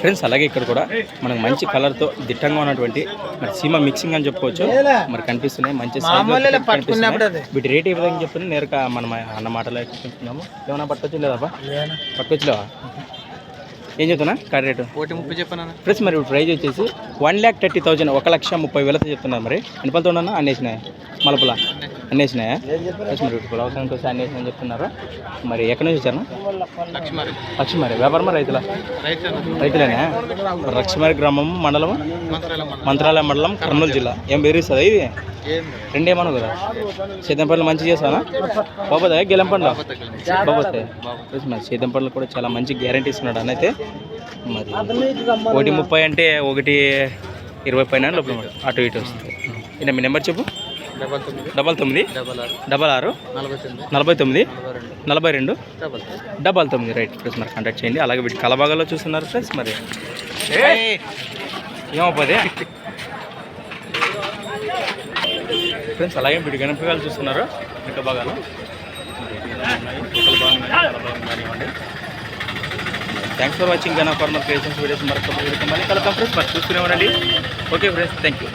Friends అలాగే ఇక్కడ కూడా మనకు మంచి కలర్తో దిట్టంగా ఉన్నటువంటి మరి సీమ మిక్సింగ్ అని చెప్పుకోవచ్చు. మరి కనిపిస్తున్నాయి మంచి. వీటి రేట్ ఏ విధంగా చెప్తుంది నేరుగా మనం అన్న మాటలో చెప్తున్నాము ఏమైనా పట్టుకొచ్చు లేదబ్బా పట్టుకొచ్చులేవా ఏం చెప్తున్నా? Car rate? ఒకటి ముప్పై చెప్పాను? ఫ్రెండ్స్ మరి ప్రైజ్ వచ్చేసి వన్ ల్యాక్ థర్టీ థౌజండ్ ఒక లక్ష ముప్పై వేలతో చెప్తున్నారు మరి. ఎన్ని పళ్ళతో ఉన్నా అన్నేసినాయా మలపుల? అన్నేసినాయా ఫ్రెండ్స్ మరి ఇప్పుడు అవసరానికి వస్తే అన్నేసిన చెప్తున్నారు? మరి ఎక్కడి నుంచి వచ్చారు? లక్ష్మారి. లక్ష్మీ వ్యాపారమా రైతుల? రైతు రైతులేనా? లక్ష్మీ గ్రామం మండలం. మంత్రాలయ మండలం కర్నూలు జిల్లా. ఏం బెదిరిస్తుందా ఇది? ఏంది రెండేమను కదా? సేద్యం పనులు మంచిగా చేస్తానా బాబోదా? గెలం పండ్లు బాబోతాయి పనులు కూడా చాలా మంచి గ్యారంటీ ఇస్తున్నాడు అన్న అయితే. మరి ఒకటి ముప్పై అంటే ఒకటి ఇరవై పైన లోపల అటు ఇటు వస్తుంది. ఇలా మీ నెంబర్ చెప్పు? డబల్ తొమ్మిది. డబల్ ఆరు. నలభై తొమ్మిది. నలభై రెండు. డబల్ తొమ్మిది. రైట్. ఫ్రెండ్స్ మరి కాంటాక్ట్ చేయండి. అలాగే వీటి కలబాగాలో చూస్తున్నారు ఫ్రెండ్స్ మరి. ఏమవుతుంది? ఫ్రెండ్స్ అలాగే వీటి గణపగాలు చూస్తున్నారు. వెనక భాగాలు. థ్యాంక్స్ ఫర్ వాచింగ్ గణ ఫార్మర్ క్రియేషన్స్ వీడియోస్ మరొక మళ్ళీ కలుద్దాం ఫ్రెండ్స్. మరి చూస్తూనే ఉండండి. Okay friends thank you